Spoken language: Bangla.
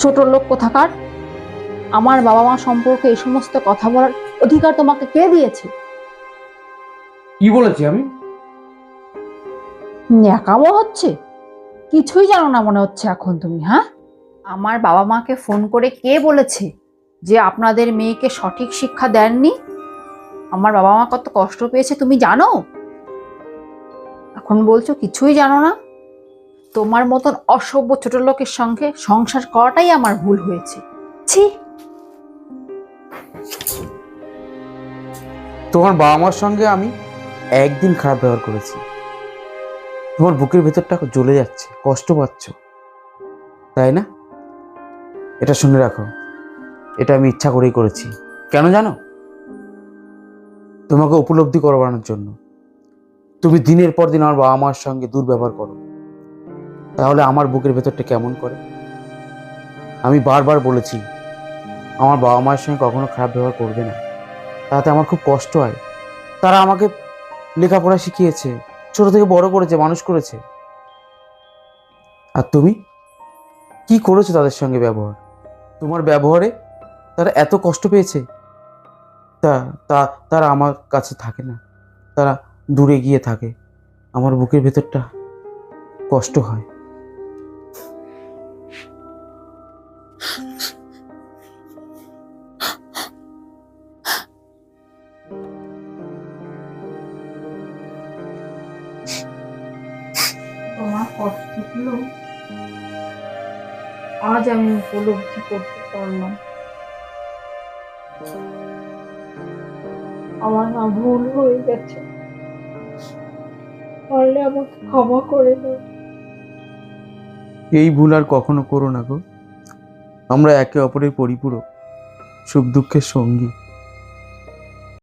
ছোট লোক কোথাকার? আমার বাবা মা সম্পর্কে এই সমস্ত কথা বলার অধিকার তোমাকে কে দিয়েছে? কি বলেছি আমি? ন্যাকামো হচ্ছে? কিছুই জানো না মনে হচ্ছে এখন তুমি হ্যাঁ? আমার বাবা মাকে ফোন করে কে বলেছে যে আপনাদের মেয়েকে সঠিক শিক্ষা দেননি? আমার বাবা মা কত কষ্ট পেয়েছে তুমি জানো? এখন বলছো কিছুই জানো না? তোমার মতন অসভ্য ছোট লোকের সঙ্গে সংসার করাটাই আমার ভুল হয়েছে। ছি। তোমার বাবা মার সঙ্গে আমি একদিন খারাপ ব্যবহার করেছি। তোমার বুকের ভেতরটা জ্বলে যাচ্ছে কষ্ট পাচ্ছ। তাই না? এটা শুনে রাখো এটা আমি ইচ্ছা করেই করেছি। কেন জানো? তোমাকে উপলব্ধি করবানোর জন্য। তুমি দিনের পর দিন আমার বাবা মার সঙ্গে দুর্ব্যবহার করো। তাহলে আমার বুকের ভেতরটা কেমন করে? আমি বারবার বলেছি, আমার বাবা মায়ের সঙ্গে কখনো খারাপ ব্যবহার করবে না। তাতে আমার খুব কষ্ট হয়। তারা আমাকে লেখাপড়া শিখিয়েছে, ছোট থেকে বড় করেছে, মানুষ করেছে। আর তুমি? কি করেছ তাদের সঙ্গে ব্যবহার? তোমার ব্যবহারে তারা এত কষ্ট পেয়েছে? তা তা, তারা আমার কাছে থাকে না। তারা দূরে গিয়ে থাকে। আমার বুকের ভেতরটা কষ্ট হয়। তোমার কষ্টগুলো আজ আমি উপলব্ধি করতে পারলাম। আমার না ভুল হয়ে গেছে। পারলে আমাকে ক্ষমা করে দাও। এই ভুল আর কখনো করো না গো। আমরা একে অপরের পরিপূরক সুখ দুঃখের সঙ্গী।